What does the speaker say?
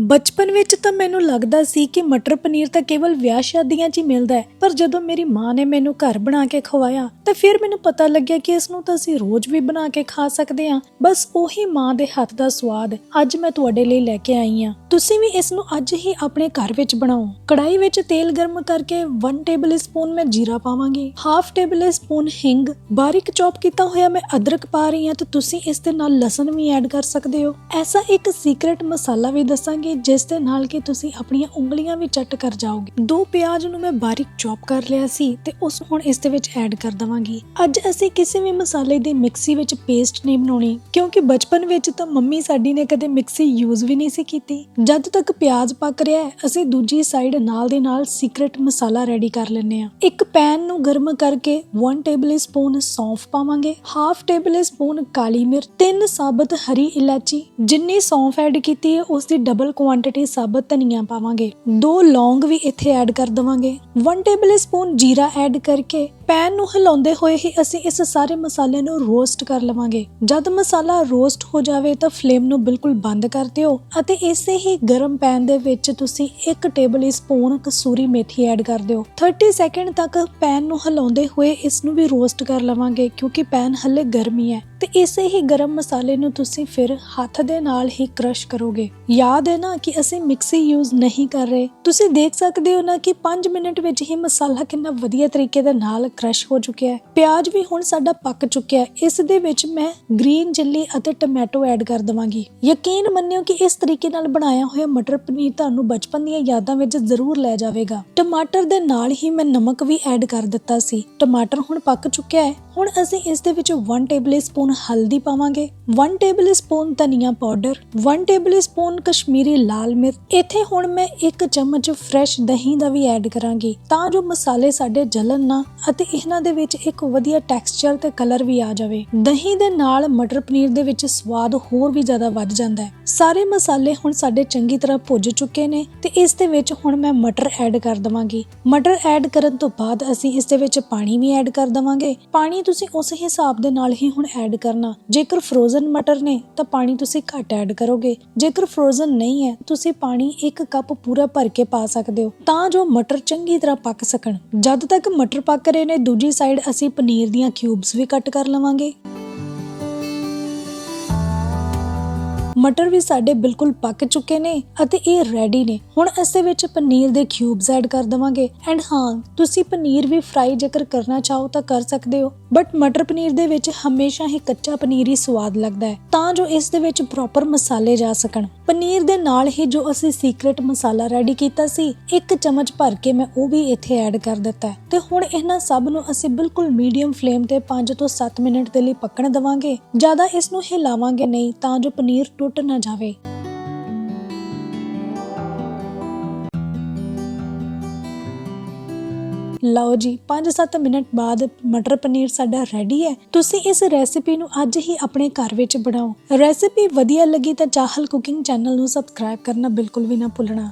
ਬਚਪਨ ਵਿੱਚ ਤਾਂ ਮੈਨੂੰ ਲੱਗਦਾ ਸੀ ਕਿ ਮਟਰ ਪਨੀਰ ਤਾਂ ਕੇਵਲ ਵਿਆਹ ਸ਼ਾਦੀਆਂ 'ਚ ਹੀ ਮਿਲਦਾ ਹੈ, ਪਰ ਜਦੋਂ ਮੇਰੀ ਮਾਂ ਨੇ ਮੈਨੂੰ ਘਰ ਬਣਾ ਕੇ ਖਵਾਇਆ, ਤਾਂ ਫਿਰ ਮੈਨੂੰ ਪਤਾ ਲੱਗਿਆ ਕਿ ਇਸ ਨੂੰ ਤਾਂ ਅਸੀਂ ਰੋਜ਼ ਵੀ ਬਣਾ ਕੇ ਖਾ ਸਕਦੇ ਹਾਂ। ਬਸ ਉਹੀ ਮਾਂ ਦੇ ਹੱਥ ਦਾ ਸਵਾਦ ਅੱਜ ਮੈਂ ਤੁਹਾਡੇ ਲਈ ਲੈ ਕੇ ਆਈ ਹਾਂ। ਤੁਸੀਂ ਵੀ ਇਸ ਨੂੰ ਅੱਜ ਹੀ ਆਪਣੇ ਘਰ ਵਿੱਚ ਬਣਾਓ। ਕੜਾਈ ਵਿੱਚ ਤੇਲ ਗਰਮ ਕਰਕੇ 1 ਟੇਬਲ ਸਪੂਨ ਮੈਂ ਜੀਰਾ ਪਾਵਾਂਗੀ ਹਾਫ ਟੇਬਲ ਸਪੂਨ ਹਿੰਗ। ਬਾਰੀਕ ਚੌਪ ਕੀਤਾ ਹੋਇਆ ਮੈਂ ਅਦਰਕ ਪਾ ਰਹੀ ਹਾਂ, ਤੇ ਤੁਸੀਂ ਇਸ ਦੇ ਨਾਲ ਲਸਣ ਵੀ ਐਡ ਕਰ ਸਕਦੇ ਹੋ। ਐਸਾ ਇੱਕ ਸੀਕ੍ਰੇਟ ਮਸਾਲਾ ਵੀ ਦੱਸਾਂਗੀ ਜਿਸ ਦੇ ਨਾਲ ਕਿ ਤੁਸੀਂ ਆਪਣੀਆਂ ਉਂਗਲੀਆਂ ਵੀ ਚੱਟ ਕਰ ਜਾਓਗੇ। ਦੋ ਪਿਆਜ਼ ਨੂੰ ਮੈਂ ਬਾਰੀਕ ਚੌਪ ਕਰ ਲਿਆ ਸੀ ਤੇ ਉਸ ਹੁਣ ਇਸ ਦੇ ਵਿੱਚ ਐਡ ਕਰ ਦਵਾਂਗੀ। ਅੱਜ ਅਸੀਂ ਕਿਸੇ ਵੀ ਮਸਾਲੇ ਦੀ ਮਿਕਸੀ ਵਿੱਚ ਪੇਸਟ ਨਹੀਂ ਬਣਾਉਣੀ, ਕਿਉਂਕਿ ਬਚਪਨ ਵਿੱਚ ਤਾਂ ਮੰਮੀ ਸਾਡੀ ਨੇ ਕਦੇ ਮਿਕਸੀ ਯੂਜ਼ ਵੀ ਨਹੀਂ ਸੀ ਕੀਤੀ। ਜਦ ਤੱਕ ਪਿਆਜ਼ ਪੱਕ ਰਿਹਾ ਹੈ, ਅਸੀਂ ਦੂਜੀ ਸਾਈਡ ਨਾਲ ਦੇ ਨਾਲ ਸੀਕ੍ਰੇਟ ਮਸਾਲਾ ਰੈਡੀ ਕਰ ਲੈਂਦੇ ਆ ਇੱਕ ਪੈਨ ਨੂੰ ਗਰਮ ਕਰਕੇ 1 ਟੇਬਲ ਸਪੂਨ ਸੌਂਫ ਪਾਵਾਂਗੇ ਹਾਫ ਟੇਬਲ ਸਪੂਨ ਕਾਲੀ ਮਿਰਚ, ਤਿੰਨ ਸਾਬਤ ਹਰੀ ਇਲਾਚੀ। ਜਿੰਨੀ ਸੌਂਫ ਐਡ ਕੀਤੀ ਹੈ, ਉਸ ਦੀ ਡਬਲ ਕੁਆਂਟੀਟੀ ਸਾਬਤ ਧਨੀਆ ਪਾਵਾਂਗੇ। ਦੋ ਲੌਂਗ ਵੀ ਇੱਥੇ ਐਡ ਕਰ ਦਵਾਂਗੇ। 1 ਟੇਬਲ ਸਪੂਨ ਜੀਰਾ ਐਡ ਕਰਕੇ ਪੈਨ ਨੂੰ ਹਿਲਾਉਂਦੇ ਹੋਏ ਹੀ ਅਸੀਂ ਇਸ ਸਾਰੇ ਮਸਾਲੇ ਨੂੰ ਰੋਸਟ ਕਰ ਲਵਾਂਗੇ। ਜਦ ਮਸਾਲਾ ਰੋਸਟ ਹੋ ਜਾਵੇ ਤਾਂ ਫਲੇਮ ਨੂੰ ਬਿਲਕੁਲ ਬੰਦ ਕਰ ਦਿਓ ਅਤੇ ਇਸੇ ਹੀ ਗਰਮ ਪੈਨ ਦੇ ਵਿੱਚ ਤੁਸੀਂ 1 tablespoon kasuri methi add ਕਰ ਦਿਓ। 30 ਸੈਕਿੰਡ ਤੱਕ ਪੈਨ ਨੂੰ ਹਿਲਾਉਂਦੇ ਹੋਏ ਇਸ ਨੂੰ ਵੀ ਰੋਸਟ ਕਰ ਲਵਾਂਗੇ ਕਿਉਂਕਿ ਪੈਨ ਹੱਲੇ ਗਰਮੀ ਹੈ। ਤੇ ਇਸੇ ਹੀ ਗਰਮ ਮਸਾਲੇ ਨੂੰ ਤੁਸੀਂ ਫਿਰ ਹੱਥ ਦੇ ਨਾਲ ਹੀ ਕ੍ਰਸ਼ ਕਰੋਗੇ। ਯਾਦ ਹੈ ਨਾ ਕਿ ਅਸੀਂ ਮਿਕਸੀ ਯੂਜ਼ ਨਹੀਂ ਕਰ ਰਹੇ। ਤੁਸੀਂ ਦੇਖ ਸਕਦੇ ਹੋ ਨਾ ਕਿ 5 ਮਿੰਟ ਵਿੱਚ ਹੀ ਮਸਾਲਾ ਕਿੰਨਾ ਵਧੀਆ ਤਰੀਕੇ ਦੇ ਨਾਲ ਕ੍ਰਸ਼ ਹੋ ਚੁੱਕਿਆ ਹੈ। ਪਿਆਜ਼ ਵੀ ਹੁਣ ਸਾਡਾ ਪੱਕ ਚੁੱਕਿਆ ਹੈ। ਇਸ ਦੇ ਵਿੱਚ ਮੈਂ ਗ੍ਰੀਨ ਚਿੱਲੀ ਅਤੇ ਟੋਮੈਟੋ ਐਡ ਕਰ ਦਵਾਂਗੀ। ਯਕੀਨ ਮੰਨਿਓ ਕਿ ਇਸ ਤਰੀਕੇ ਨਾਲ ਬਣਾਇਆ ਹੋਇਆ ਮਟਰ ਪਨੀਰ ਤੁਹਾਨੂੰ ਬਚਪਨ ਦੀਆਂ ਯਾਦਾਂ ਵਿੱਚ ਜ਼ਰੂਰ ਲੈ ਜਾਵੇਗਾ। ਟਮਾਟਰ ਦੇ ਨਾਲ ਹੀ ਮੈਂ ਨਮਕ ਵੀ ਐਡ ਕਰ ਦਿੱਤਾ ਸੀ। ਟਮਾਟਰ ਹੁਣ ਪੱਕ ਚੁੱਕਿਆ ਹੈ। ਹੁਣ ਅਸੀਂ ਇਸ ਦੇ ਵਿੱਚ 1 ਟੇਬਲ ਸਪੂਨ ਹਲਦੀ ਪਾਵਾਂਗੇ। 1 ਟੇਬਲ ਧਨੀਆ ਪਾਊਡਰ 1 ਟੇਬਲ ਕਸ਼ਮੀਰੀ ਲਾਲ ਮਿਰਚ। ਇੱਥੇ ਹੁਣ ਮੈਂ 1 ਚਮਚ ਫਰੈਸ਼ ਦਹੀਂ ਦਾ ਵੀ ਐਡ ਕਰਾਂਗੀ, ਤਾਂ ਜੋ ਮਸਾਲੇ ਸਾਡੇ ਜਲਣ ਨਾ ਅਤੇ ਇਹਨਾਂ ਦੇ ਵਿੱਚ ਇੱਕ ਵਧੀਆ ਟੈਕਸਚਰ ਤੇ ਕਲਰ ਵੀ ਆ ਜਾਵੇ। ਦਹੀਂ ਦੇ ਨਾਲ ਮਟਰ ਪਨੀਰ ਦੇ ਵਿੱਚ ਸਵਾਦ ਹੋਰ ਵੀ ਜ਼ਿਆਦਾ ਵੱਧ ਜਾਂਦਾ ਹੈ। ਸਾਰੇ ਮਸਾਲੇ ਹੁਣ ਸਾਡੇ ਚੰਗੀ ਤਰ੍ਹਾਂ ਭੁੱਜ ਚੁੱਕੇ ਨੇ ਤੇ ਇਸ ਦੇ ਵਿੱਚ ਹੁਣ ਮੈਂ ਮਟਰ ਐਡ ਕਰ ਦਵਾਂਗੀ। ਮਟਰ ਐਡ ਕਰਨ ਤੋਂ ਬਾਅਦ ਅਸੀਂ ਇਸ ਦੇ ਵਿੱਚ ਪਾਣੀ ਵੀ ਐਡ ਕਰ ਦਵਾਂਗੇ। ਪਾਣੀ ਤੁਸੀਂ ਉਸ ਹਿਸਾਬ ਦੇ ਨਾਲ ਹੀ ਹੁਣ ਐਡ ਕਰਨਾ। ਜੇਕਰ ਫਰੋਜ਼ਨ ਮਟਰ ਨੇ, ਤਾਂ ਪਾਣੀ ਤੁਸੀਂ ਘੱਟ ਐਡ ਕਰੋਗੇ। ਜੇਕਰ ਫਰੋਜ਼ਨ ਨਹੀਂ ਹੈ, ਤੁਸੀਂ ਪਾਣੀ 1 ਕੱਪ ਪੂਰਾ ਭਰ ਕੇ ਪਾ ਸਕਦੇ ਹੋ। ਤਾਂ ਜੋ ਮਟਰ ਚੰਗੀ ਤਰ੍ਹਾਂ ਪੱਕ ਸਕਣ। ਜਦ ਤੱਕ ਮਟਰ ਪੱਕ ਰਹੇ ਨੇ, ਦੂਜੀ ਸਾਈਡ ਅਸੀਂ ਪਨੀਰ ਦੀਆਂ ਕਿਊਬਸ ਵੀ ਕੱਟ ਕਰ ਲਵਾਂਗੇ। ਮਟਰ ਵੀ ਸਾਡੇ ਬਿਲਕੁਲ ਪੱਕ ਚੁੱਕੇ ਨੇ ਅਤੇ ਇਹ ਰੈਡੀ ਨੇ। ਹੁਣ ਇਸ ਵਿੱਚ ਪਨੀਰ ਦੇ ਕਿਊਬਸ ਐਡ ਕਰ ਦਵਾਂਗੇ। ਐਂਡ ਹਾਂ, ਤੁਸੀਂ ਪਨੀਰ ਵੀ ਫਰਾਈ ਜੇਕਰ ਕਰਨਾ ਚਾਹੋ ਤਾਂ ਕਰ ਸਕਦੇ ਹੋ। ਬਟ ਮਟਰ ਪਨੀਰ ਦੇ ਵਿੱਚ ਹਮੇਸ਼ਾ ਹੀ ਕੱਚਾ ਪਨੀਰ ਹੀ ਸਵਾਦ ਲੱਗਦਾ ਹੈ। ਤਾਂ ਜੋ ਇਸ ਦੇ ਵਿੱਚ ਪ੍ਰੋਪਰ ਮਸਾਲੇ ਜਾ ਸਕਣ। ਪਨੀਰ ਦੇ ਨਾਲ ਹੀ ਜੋ ਅਸੀਂ ਸੀਕ੍ਰੇਟ ਮਸਾਲਾ ਰੈਡੀ ਕੀਤਾ ਸੀ, ਇੱਕ ਚਮਚ ਭਰ ਕੇ ਮੈਂ ਉਹ ਵੀ ਇੱਥੇ ਐਡ ਕਰ ਦਿੱਤਾ ਤੇ ਹੁਣ ਇਹਨਾਂ ਸਭ ਨੂੰ ਅਸੀਂ ਬਿਲਕੁਲ ਮੀਡੀਅਮ ਫਲੇਮ ਤੇ 5 ਤੋਂ 7 ਮਿੰਟ ਦੇ ਲਈ ਪੱਕਣ ਦਵਾਂਗੇ। ਜ਼ਿਆਦਾ ਇਸ ਨੂੰ ਹਿਲਾਵਾਂਗੇ ਨਹੀਂ, ਤਾਂ ਜੋ ਪਨੀਰ ਟੁੱਟ ਨਾ ਜਾਵੇ। ਲਓ ਜੀ 5-7 ਮਿੰਟ ਬਾਅਦ ਮਟਰ ਪਨੀਰ ਸਾਡਾ ਰੈਡੀ ਹੈ। ਤੁਸੀਂ ਇਸ ਰੈਸਿਪੀ ਨੂੰ ਅੱਜ ਹੀ ਆਪਣੇ ਘਰ ਵਿੱਚ ਬਣਾਓ। ਰੈਸਿਪੀ ਵਧੀਆ ਲੱਗੀ ਤਾਂ ਚਾਹਲ ਕੁਕਿੰਗ ਚੈਨਲ ਨੂੰ ਸਬਸਕ੍ਰਾਈਬ ਕਰਨਾ ਬਿਲਕੁਲ ਵੀ ਨਾ ਭੁੱਲਣਾ।